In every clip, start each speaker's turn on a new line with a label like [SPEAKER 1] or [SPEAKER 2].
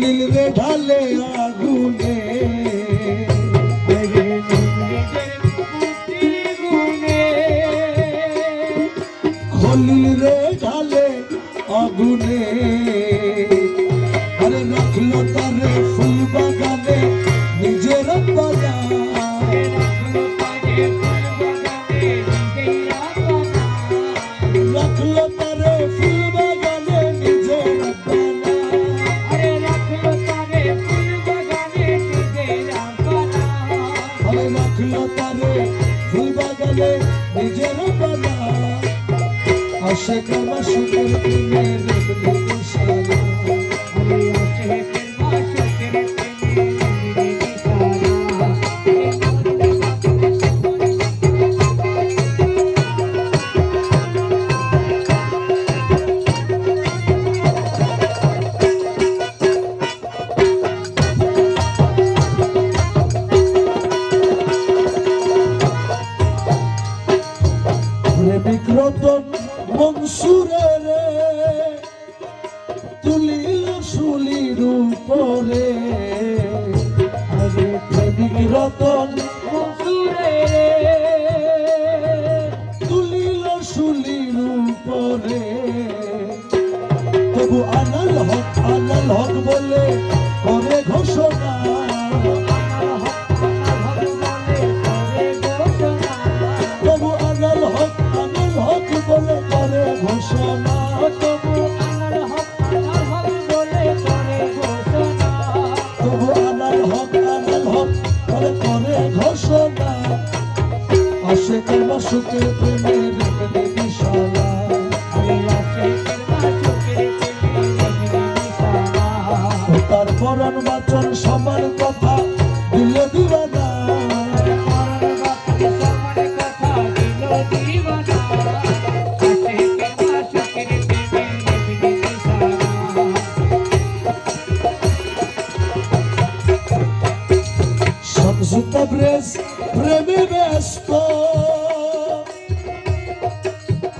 [SPEAKER 1] খলিল রে ঢালে আগুনে। খলিল রে ঢালে আগুনে। বাগানে নিজের বাবা আশা শুকুর দিনের নিশানা প্রেমিক রতন মনসুরের তুলিল শুলির উপরে। রতন তুলিল শুলির উপরে। সুখের প্রেমের নিশানা ও তার পরন বাচন সবার কথা দিলে দিবানা। সমঝোতা ব্রেস প্রেমে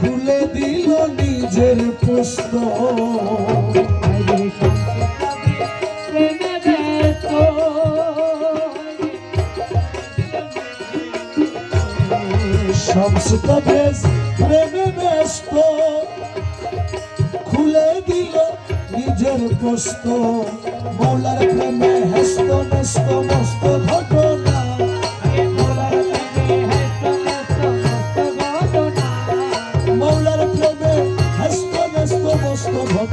[SPEAKER 1] খুলে দিল নিজের পুস্ত সমঝোতা ব্রেস প্রেমে ব্যস্ত। খুলে দিল নিজের পোস্ত মৌলার প্রেমে হেস্ত নেস্ত, মস্ত ঘটনা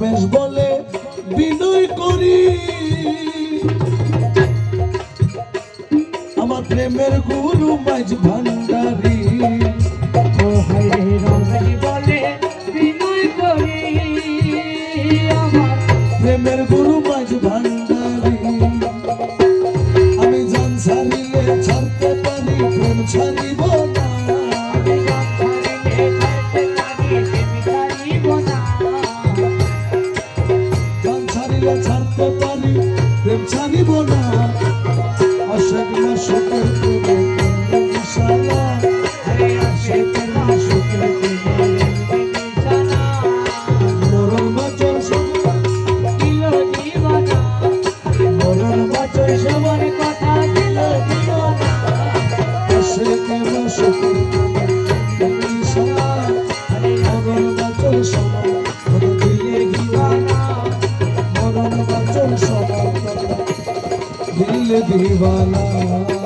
[SPEAKER 1] রমেশ বলে বিনয় করি। আমার প্রেমের গুরু মাঝ ভান্ডারি। ছাড়তে দিল দিওয়ানা